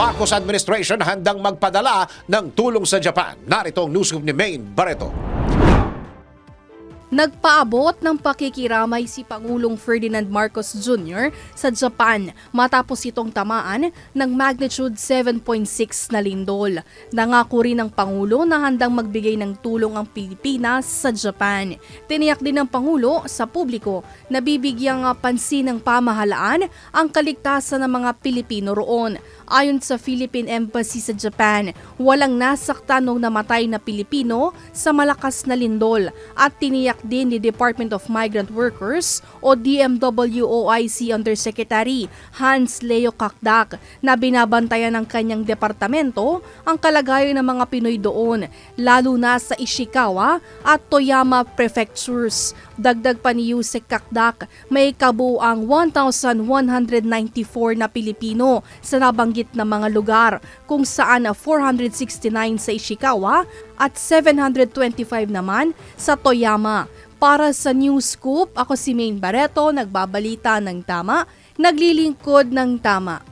Marcos administration handang magpadala ng tulong sa Japan. Narito ang newsroom ni Maine Barreto. Nagpaabot ng pakikiramay si Pangulong Ferdinand Marcos Jr. sa Japan matapos itong tamaan ng magnitude 7.6 na lindol. Nangako rin ng Pangulo na handang magbigay ng tulong ang Pilipinas sa Japan. Tiniyak din ng Pangulo sa publiko na bibigyang pansin ng pamahalaan ang kaligtasan ng mga Pilipino roon. Ayon sa Philippine Embassy sa Japan, walang nasaktan o namatay na Pilipino sa malakas na lindol at tiniyak din ni Department of Migrant Workers o DMWOIC Undersecretary Hans Leo Kakdak na binabantayan ng kanyang departamento ang kalagayan ng mga Pinoy doon, lalo na sa Ishikawa at Toyama prefectures. Dagdag pa ni Yusek Kakdak, may kabuang 1,194 na Pilipino sa nabanggit na mga lugar kung saan 469 sa Ishikawa at 725 naman sa Toyama. Para sa News Scoop, ako si Maine Barreto, nagbabalita ng tama, naglilingkod ng tama.